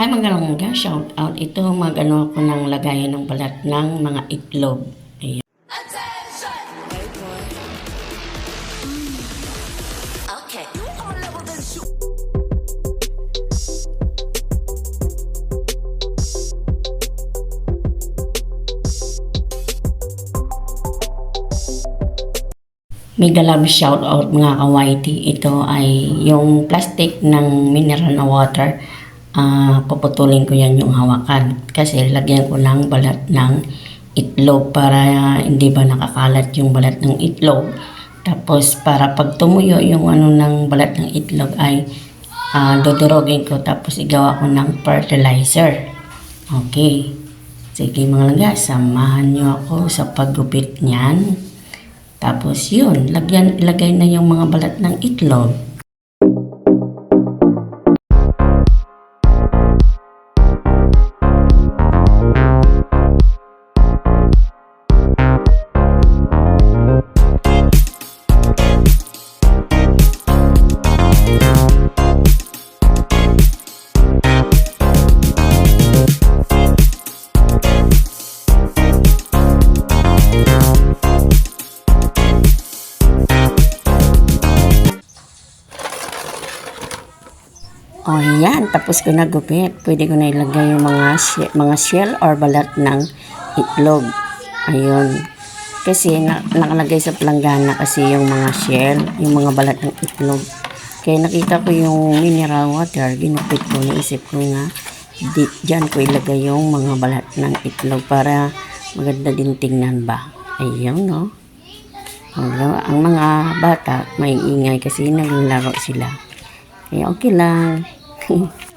Hi mga langga, shout out. Ito magano ako ng lagayan ng balat ng mga itlog. Ayan. Mega love shout out mga kawaiti. Ito ay yung plastic ng mineral na water. Ah, puputulin ko yan yung hawakan. Kasi lagyan ko ng balat ng itlog para hindi ba nakakalat yung balat ng itlog. Tapos para pag tumuyo yung ano ng balat ng itlog ay ah, dudurogin ko tapos igawa ko ng fertilizer. Okay. Sige mga langga, samahan nyo ako sa paggupit niyan. Tapos yun, lagyan, ilagay na yung mga balat ng itlog. O yan, tapos ko na gupit. Pwede ko na ilagay yung mga, mga shell or balat ng itlog. Ayun. Kasi na, nakalagay sa planggana kasi yung mga shell, yung mga balat ng itlog. Kaya nakita ko yung mineral water, ginupit ko, naisip ko nga, di, dyan ko ilagay yung mga balat ng itlog para maganda din tingnan ba. Ayun, no? Ang, ang mga bata, may ingay kasi naglalaro sila. Kaya okay lang.